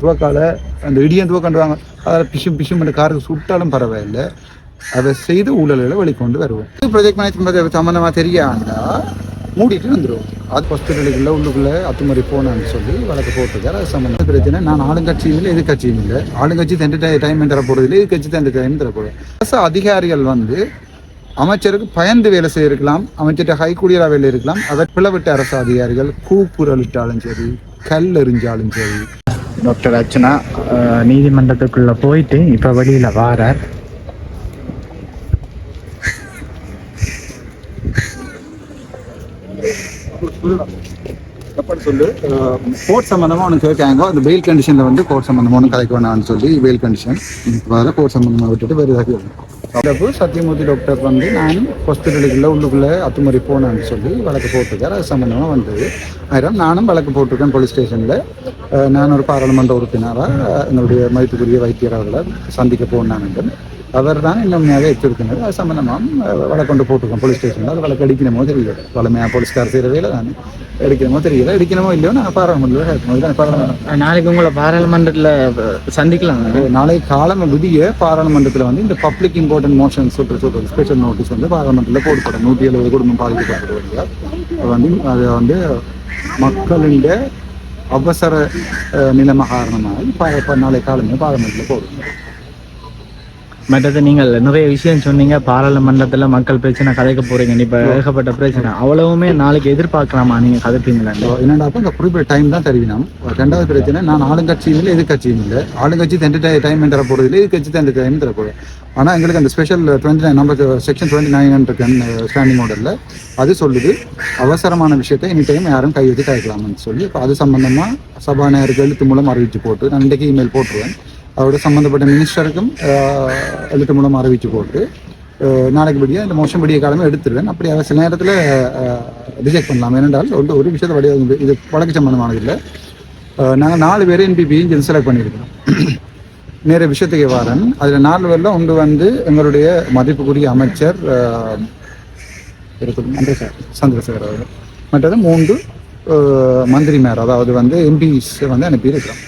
துவக்கால அந்த இடியன் துவக்கன்றாங்க அதில் பிஷும் பிஷும் அந்த காருக்கு சுட்டாலும் பரவாயில்லை. அதை செய்து ஊழல்களை வெளிக்கொண்டு வருவோம். ப்ராஜெக்ட் மேனேஜ்மெண்ட் சம்மந்தமாக தெரியாண்டா மூடிட்டு வந்துடுவோம் அது ஹாஸ்பிட்டலுக்குள்ள உள்ளுக்குள்ள அத்துமுறை போனான்னு சொல்லி வழக்கு போட்டிருக்காரு. அது சம்மந்தம் பிரச்சனை. நான் ஆளுங்கட்சியும் இல்லை எதிர்கட்சியும் இல்லை. ஆளுங்கட்சி தண்டு டைம் தர போகிறது இல்லை எதிர்கட்சி தண்டு டைம் தர போகிறது அரசு அதிகாரிகள் வந்து அமைச்சருக்கு பயந்து வேலை செய்யிருக்கலாம் அமைச்சர்கிட்ட ஹைக்கூடியரா வேலை இருக்கலாம். அவர் பிளவிட்ட அரசு அதிகாரிகள் கூப்புரளிட்டாலும் சரி கல் எறிஞ்சாலும் சரி டாக்டர் அர்ச்சனா நீதிமன்றத்துக்குள்ளே நீதிமன்றத்துக்குள்ள போயிட்டு இப்ப வெளியில வாரார். சொல்லு uh, கோர்ட் சம்மந்தமாக ஒன்று கேட்காங்க. அந்த பெயில் கண்டிஷனில் வந்து கோர்ட் சம்மந்தமாக ஒன்று கலைக்க வேணாம்னு சொல்லி பெயில் கண்டிஷன் வேறு கோர்ட் சம்மந்தமாக விட்டுட்டு வேறு ஏதாவது அப்போ சத்தியமூர்த்தி டாக்டர் வந்து நான் ஹாஸ்பிட்டலுக்குள்ளே உள்ளுக்குள்ளே அத்துமுறை போனேன்னு சொல்லி வழக்கு போட்டிருக்கார். அது சம்மந்தமாக வந்தது ஆயிரம் நானும் வழக்கு போட்டிருக்கேன் போலீஸ் ஸ்டேஷனில் நான் ஒரு பாராளுமன்ற உறுப்பினராக எங்களுடைய மதிப்புக்குரிய வைத்தியர் அவர்களை சந்திக்க போனாங்க. அவர் தான் இன்னுமையாக எச்சரிக்கிறது அது சம்பந்தமாக வழக்கொண்டு போட்டிருக்கோம் போலீஸ் ஸ்டேஷனில் அது வழக்கு அடிக்கணுமோ தெரியல. வளமையாக போலீஸ்கார் செய்கிற வேலை தானே. அடிக்கணுமோ தெரியல. அடிக்கணுமோ இல்லையோ நான் பாராளுமன்றத்தில் நாளைக்கு உங்களை பாராளுமன்றத்துல சந்திக்கலாம். நாளை காலம் விடிய பாராளுமன்றத்தில் வந்து இந்த பப்ளிக் இம்பார்ட்டன்ட் மோஷன் சொல்ற சொல்ற ஸ்பெஷல் நோட்டீஸ் வந்து பாராளுமன்றத்தில் போடப்படும். நூற்றி எழுபது குடும்பம் பாதிக்கப்பட்டது வந்து அது வந்து மக்களின் அவசர நிலைமை காரணமாக ப- ப- நாளை காலமே பாராளுமன்றத்தில் போடும். மற்றது நீங்கள் நிறைய விஷயம் சொன்னீங்க. பாராளுமன்றத்துல மக்கள் பிரச்சனை கதைக்க போறீங்க. இப்ப ஏகப்பட்ட பிரச்சனை. அவ்வளவுமே நாளைக்கு எதிர்பார்க்கலாமா? நீங்க கதைப்பீங்களா? என்னடா இந்த குறிப்பிட்ட டைம் தான் தருவினோம். ரெண்டாவது பிரச்சனை நான் ஆளுங்கட்சியும் இல்லை எதிர்கட்சியும் இல்லை. ஆளுங்கட்சி தண்டு டைம் தர போறது இல்லை எதிர்கட்சி தண்டு டைம் தர ஆனால் எங்களுக்கு அந்த special twenty nine number section twenty nine இருக்கு ஸ்டாண்டிங் ஆர்டரில் அது சொல்லுது அவசரமான விஷயத்தை எனி டைம் யாரும் கை வச்சு கலைக்கலாம்னு சொல்லி இப்போ அது சம்பந்தமாக சபாநாயகருக்கு எழுத்து மூலம் அறிவிச்சு போட்டு நான் இன்றைக்கு இமெயில் போட்டுருவேன். அதோட சம்மந்தப்பட்ட மினிஸ்டருக்கும் எழுத்து மூலம் அறிவிச்சு போட்டு அஹ், நாளைக்கு படியா இந்த மோஷன் படிய காலமே எடுத்துருவேன் அப்படி அதை சில நேரத்தில் ரிஜெக்ட் பண்ணலாம் ஏனென்றால் ஒரு ஒரு விஷயத்தை வடிவ இது வழக்கு சம்பந்தமானது இல்லை நாங்கள் நாலு பேர் என்பிபி இன்ஜின் செலக்ட் பண்ணியிருக்கிறோம் நேர விஷயத்துக்கு வாரன் அதில் நாலு பேரில் ஒன்று வந்து எங்களுடைய மதிப்புக்குரிய அமைச்சர் சந்திரசேகர் சந்திரசேகர் அவர்கள் மற்றது மூன்று அஹ், மந்திரிமார் அதாவது வந்து எம்பிஸ் வந்து அனுப்பியிருக்கிறோம்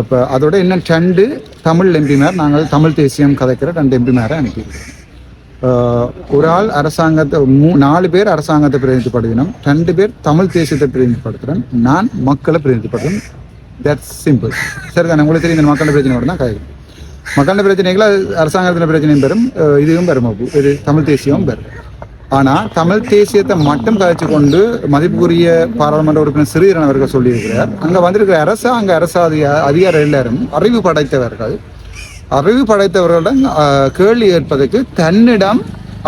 அப்போ அதோட இன்னும் ரெண்டு தமிழ் எம்பிமார் நாங்கள் தமிழ் தேசியம் கதைக்கிற ரெண்டு எம்பிமாரை அனுப்பியிருக்கோம். ஒரு ஆள் அரசாங்கத்தை மூ நாலு பேர் அரசாங்கத்தை பிரதிநிதிப்படுத்தினோம் ரெண்டு பேர் தமிழ் தேசியத்தை பிரதிநிதிப்படுத்துகிறேன் நான் மக்களை பிரதிநிதிப்படுத்துகிறேன் தட்ஸ் சிம்பிள் சரி தானே உங்களுக்கு தெரியும் இந்த மக்களோட பிரச்சனை மட்டும் தான் காய்க்கும். மக்களோட பிரச்சனைகளை அரசாங்கத்தின் பிரச்சனையும் பெறும் இதுவும் பெறும் இது தமிழ் தேசியமும் பெறும். ஆனால் தமிழ் தேசியத்தை மட்டும் கதைச்சு கொண்டு மதிப்புக்குரிய பாராளுமன்ற உறுப்பினர் சிறீரன் அவர்கள் சொல்லியிருக்கிறார். அங்கே வந்திருக்கிற அரசாங்க அரசு அதிகா அதிகாரி எல்லாரும் அறிவு படைத்தவர்கள். அறிவு படைத்தவர்களிடம் கேள்வி கேட்பதற்கு தன்னிடம்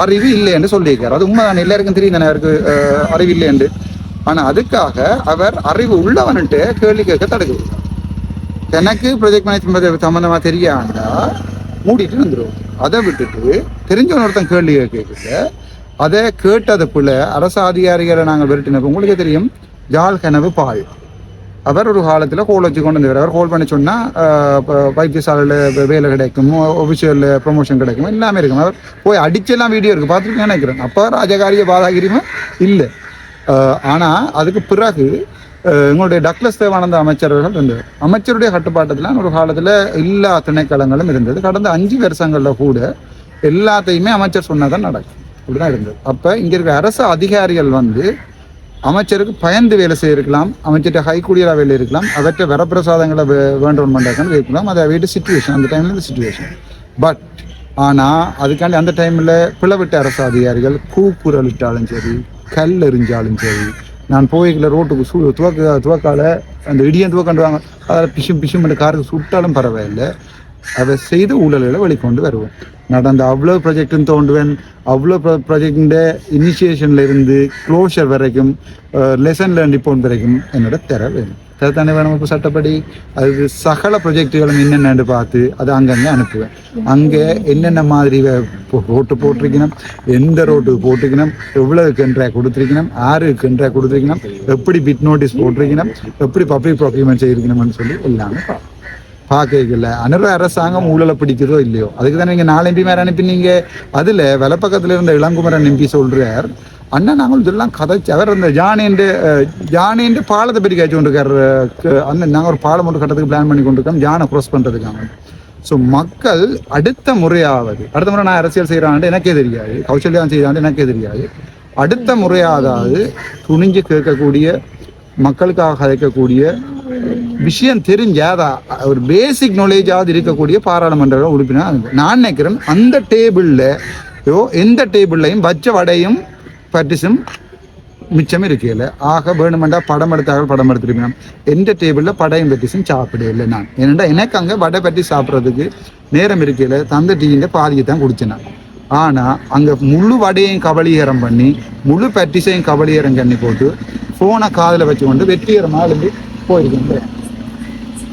அறிவு இல்லை என்று சொல்லியிருக்கார் அது உண்மைதான்? எல்லாருக்கும் தெரியும் தானே அவருக்கு அறிவு இல்லை என்று. ஆனால் அதுக்காக அவர் அறிவு உள்ளவன்ட்டு கேள்வி கேட்க தடுக்கிறார் எனக்கு ப்ரொஜெக்ட் மேனேஜ்மெண்ட் சம்மந்தமாக தெரியாண்டா மூடிட்டு வந்துடுவோம் அதை விட்டுட்டு தெரிஞ்சவன் ஒருத்தன் கேள்வி கேட்க அதை கேட்டது பிள்ளை அரசு அதிகாரிகளை நாங்கள் விரட்டினப்போ உங்களுக்கே தெரியும் ஜால் கனவு பால் அவர் ஒரு காலத்தில் கோல் வச்சு கொண்டு வந்தவர் அவர் கோல் பண்ணி சொன்னால் வைத்தியசாலையில் வேலை கிடைக்கும் ஒஃபிஷியல் ப்ரொமோஷன் கிடைக்கும் எல்லாமே இருக்கும். அவர் போய் அடிச்செல்லாம் வீடியோ இருக்குது பார்த்துருக்கேன் நினைக்கிறேன். அப்போ ராஜகாரிய பாதாகிரியுமே இல்லை. ஆனால் அதுக்கு பிறகு எங்களுடைய டக்ளஸ் தேவானந்த அமைச்சர்கள் இருந்தது அமைச்சருடைய கட்டுப்பாட்டத்தில் ஒரு காலத்தில் எல்லா திணைக்களங்களும் இருந்தது. கடந்த அஞ்சு வருஷங்களில் கூட எல்லாத்தையுமே அமைச்சர் சொன்னதான் நடக்கும். அப்படிதான் இருந்தது. அப்போ இங்கே இருக்கிற அரசு அதிகாரிகள் வந்து அமைச்சருக்கு பயந்து வேலை செய்யிருக்கலாம் அமைச்சர்கிட்ட ஹைக்கூடியரா வேலை இருக்கலாம் அவற்றை வரப்பிரசாதங்களை வே- வேண்டும் பண்ணுறாங்க இருக்கலாம் அது வீட்டு சுச்சுவேஷன் அந்த டைமில் இந்த சுச்சுவேஷன் பட் ஆனால் அதுக்காண்டி அந்த டைமில் பிளவிட்ட அரசு அதிகாரிகள் கூக்குரலிட்டாலும் சரி கல் எறிஞ்சாலும் சரி நான் போய்களை ரோட்டுக்கு சூ துவக்க துவக்கால அந்த இடியன் துவக்கண்டுவாங்க அதில் பிஷும் பிஷும் பண்ண காருக்கு சுட்டாலும் பரவாயில்லை. அதை செய்த ஊழல்களை வெளிக்கொண்டு வருவோம். நடந்த அவ்வளோ ப்ராஜெக்ட்டும் தோண்டுவேன் அவ்வளோ ப்ராஜெக்டின் இனிஷியேஷன்ல இருந்து க்ளோஷர் வரைக்கும் லெசன் லேர்ன் போன் வரைக்கும் என்னோட திற வேணும். தரத்தானே வேணும் இப்போ சட்டப்படி? அது சகல ப்ரொஜெக்டுகளும் என்னென்னு பார்த்து அதை அங்கங்கே அனுப்புவேன். அங்கே என்னென்ன மாதிரி வே- ரோட்டு போட்டிருக்கணும் எந்த ரோட்டுக்கு போட்டிருக்கணும் எவ்வளவு கென்றா கொடுத்துருக்கணும் ஆறு கென்றா கொடுத்துருக்கணும் எப்படி பிட் நோட்டீஸ் போட்டிருக்கணும் எப்படி பப்ளிக் ப்ராக்யூமெண்ட் செய்திருக்கணும்னு சொல்லி எல்லாமே பார்ப்போம் பார்க்கல அனுர அரசாங்கம் ஊழலை பிடிக்குதோ இல்லையோ? அதுக்கு தானே நீங்கள் நாலு எம்பி மேலே அனுப்பினீங்க அதில் வலப்பக்கத்தில் இருந்த இளங்குமரன் எம்பி சொல்கிறார் அண்ணா நாங்கள் இதெல்லாம் கதைச்சு அவர் இந்த ஜானேண்டு ஜானேண்டு பாலத்தை பற்றி காய்ச்சி கொண்டிருக்காரு அண்ணன். அந்த நாங்கள் ஒரு பாலம் ஒன்று கட்டத்துக்கு பிளான் பண்ணி கொண்டிருக்கோம் ஜானை க்ரோஸ் பண்ணுறதுக்காக ஸோ மக்கள் அடுத்த முறையாவது அடுத்த முறை நான் அரசியல் செய்கிறான்ட்டு எனக்கே தெரியாது கௌசல்யா செய்கிறாண்டு எனக்கே தெரியாது. அடுத்த முறையாவது துணிஞ்சு கேட்கக்கூடிய மக்களுக்காக கதைக்கக்கூடிய விஷயம் தெரிஞ்சாதா ஒரு பேசிக் நாலேஜாவது இருக்கக்கூடிய பாராளுமன்ற உறுப்பினர் நான் நினைக்கிறேன் அந்த டேபிளில் எந்த டேபிள்லையும் வச்ச வடையும் பட்டிசும் மிச்சம் இருக்கையில். ஆக வேணுமெண்டா படம் எடுத்தார்கள் படம் எடுத்துருக்கணும் எந்த டேபிளில் படையும் பட்டிசும் சாப்பிட இல்லை நான். ஏனெண்டா எனக்கு அங்கே வடை பட்டி சாப்பிட்றதுக்கு நேரம் இருக்கையில் தந்த டீயின் பாதியை தான் குடிச்சேன் ஆனால் அங்கே முழு வடையையும் கபலீகரம் பண்ணி முழு பட்டிஸையும் கபலீகரம் பண்ணி போட்டு ஃபோனை காதில் வச்சு கொண்டு வெற்றிகரமாக எழுந்து போயிருக்கின்றேன்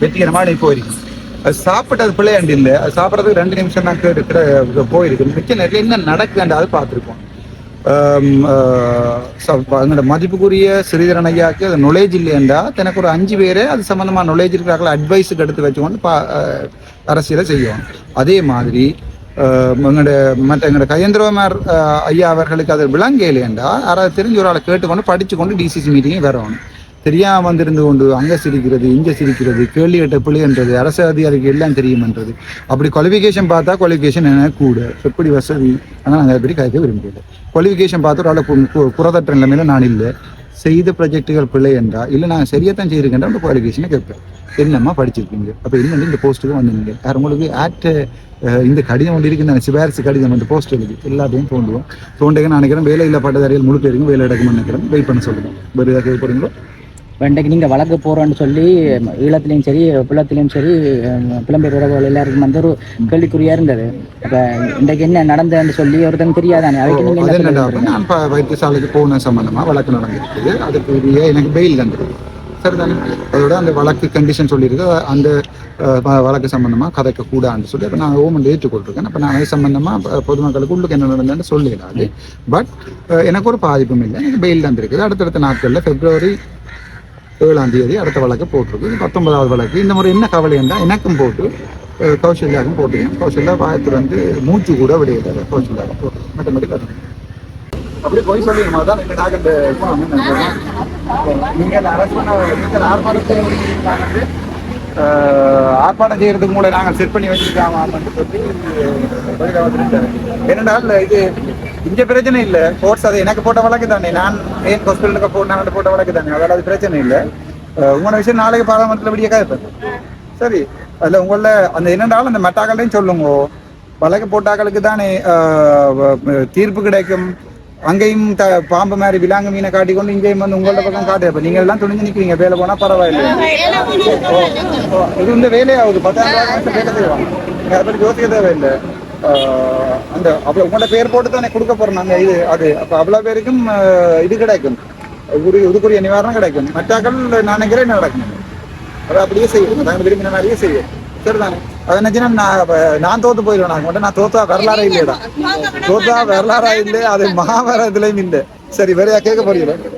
வெற்றிகரமாக நீ போயிருக்கேன் அது சாப்பிட்டது பிள்ளையாண்டு இல்லை. அது சாப்பிட்றதுக்கு ரெண்டு நிமிஷம் தான் கேட்டு போயிருக்கு மிச்ச நேரத்தில் என்ன நடக்குதுன்னு அது பார்த்துருக்கோம் எங்களோட மதிப்புக்குரிய சிறிதரன் ஐயாவுக்கு அது நொலேஜ் இல்லையண்டா. எனக்கு ஒரு அஞ்சு பேரே அது சம்மந்தமாக நொலேஜ் இருக்கிறாங்களா அட்வைஸுக்கு எடுத்து வச்சுக்கொண்டு பா அரசியலை செய்வோம் அதே மாதிரி எங்களோட மற்ற எங்களோட கயந்திரமார் ஐயா அவர்களுக்கு அது விளங்கலையண்டா யாராவது தெரிஞ்ச ஒரு ஆளை கேட்டுக்கொண்டு படிச்சுக்கொண்டு டிசிசி மீட்டிங்கே வரணும். தெரியாம வந்திருந்து கொண்டு அங்க சிரிக்கிறது இங்க சிரிக்கிறது கேள்வி கேட்ட பிள்ளைன்றது அரசு அதிகாரிக்கு எல்லாம் தெரியுமன்றது. அப்படி குவாலிஃபிகேஷன் பார்த்தா குவாலிஃபிகேஷன் என்ன கூட. எப்படி வசதி. ஆனால் நாங்கள் எப்படி பற்றி கதைக்க விரும்பல குவாலிஃபிகேஷன் பார்த்து ஒரு ஆளை கு- நிலைமையில நான் இல்லை. செய்த ப்ரொஜெக்டுகள் பிள்ளை என்றா இல்லை நான் சரியாத்தான் செய்யிருக்கேன் அந்த குவாலிஃபிகேஷனை கேட்பேன். என்னம்மா படிச்சிருக்கீங்க? அப்போ என்ன இந்த போஸ்ட்டுக்கு வந்தீங்க யார் உங்களுக்கு ஆக்ட் இந்த கடிதம் ஒன்று இருக்குது இந்த சிபாரிசு கடிதம் வந்து போஸ்ட் எழுதி. எல்லாத்தையும் தோண்டுவோம். தோண்டுங்க நான் நினைக்கிறேன் வேலை இல்லை பட்டதாரிகள் முழு பேருக்கும் வேலை எடுக்கணும்னு நினைக்கிறேன். வெயிட் பண்ண சொல்லுங்கள் வேறு ஏதாவது கேட்க இன்றைக்கு நீங்கள் வழக்கு போகிறோன்னு சொல்லி ஈழத்துலேயும் சரி புலத்துலேயும் சரி புலம்பெயர் உறவுகள் எல்லாருக்கும் வந்து ஒரு கேள்விக்குறியாக இருந்தது. அப்போ இன்றைக்கு என்ன நடந்ததுன்னு சொல்லி ஒருத்தங்க தெரியாதானே? அதுக்கு நீங்கள் இப்போ வைத்தியசாலைக்கு போன சம்பந்தமா வழக்கு நடந்திருக்குது அதுக்கு எனக்கு பெயில் தந்துருக்கு சரிதானே? அதோட அந்த வழக்கு கண்டிஷன் சொல்லியிருக்கு. அந்த வழக்கு சம்பந்தமா கதைக்க கூடாதுன்னு சொல்லி அப்போ நான் ஓமன் ஏற்றுக்கொண்டிருக்கேன். அப்போ நான் அது சம்பந்தமா ப- பொதுமக்களுக்கு உள்ளுக்கு என்ன நடந்ததுன்னு சொல்லிடாது பட் எனக்கு ஒரு பாதிப்பும் இல்லை. எனக்கு பெயில் தந்திருக்குது அடுத்தடுத்த நாட்களில் பிப்ரவரி ஏழாம் தேதி அடுத்த வழக்கு போட்டிருக்கு. இது பத்தொன்பதாவது வழக்கு. இந்த முறை என்ன கவலை என்றால் எனக்கும் போட்டு கௌசல்யாவுக்கும் போட்டுக்கேன் கௌசல்யா வாயத்தில் வந்து மூச்சு கூட விடையில கௌசல்யாவுக்கும் போட்டு மட்டும் அப்படி போய் சொல்லிடுமா? தான் எங்க டாக்டர் அரசு நீங்கள் ஆர்ப்பாட்டத்தை ஆர்ப்பாட்டம் செய்யறதுக்கு மூலம் நாங்கள் செட் பண்ணி வச்சிருக்காமான்னு சொல்லி பதிலா இது இந்த பிரச்சனை இல்லை. கோர்ட்ஸ் அது எனக்கு போட்ட வழக்கு தானே. நான் ஏன் ஹாஸ்பிட்டலுக்கு போட்டு போட்ட வழக்கு தானே. அதால அது பிரச்சனை இல்லை. உங்களோட விஷயம் நாளைக்கு பாராளுமன்றத்தில் விடிய கேட்பேன் சரி. அதில் உங்கள அந்த என்னடாலும் அந்த மெட்டாக்களையும் சொல்லுங்க. வழக்கு போட்டாக்களுக்கு தானே தீர்ப்பு கிடைக்கும். அங்கேயும் த பாம்பு மாதிரி விலாங்கு மீனை காட்டி கொண்டு இங்கேயும் வந்து உங்களோட பக்கம் காட்டு. அப்ப நீங்க எல்லாம் துணிஞ்சு நிக்கிறீங்க. வேலை போனா பரவாயில்லை. இது இந்த வேலையாகுது பத்தாயிரம் வேலை செய்வாங்க அதை பத்தி யோசிக்க தேவையில்லை. அந்த அவ்வளவு உங்களோட பேர் போட்டு தானே கொடுக்க போறோம் நாங்க. இது அது அப்ப அவ்வளவு பேருக்கும் இது கிடைக்கும். உரிய இதுக்குரிய நிவாரணம் கிடைக்கும். மற்றாக்கள் நான் நினைக்கிறேன் நடக்கும்? அதை அப்படியே செய்யும். நாங்கள் விரும்பின மாதிரியே செய்யும். சரிதானே? அதை நினைச்சுன்னா நான் நான் தோத்து போயிடுவேன். நான் மட்டும் நான் தோத்தா வரலாறே இல்லையடா. தோத்தா வரலாறா இல்லை அது மகாபாரதத்துலயும் இல்லை. சரி வேறையா கேட்க போறீங்களா?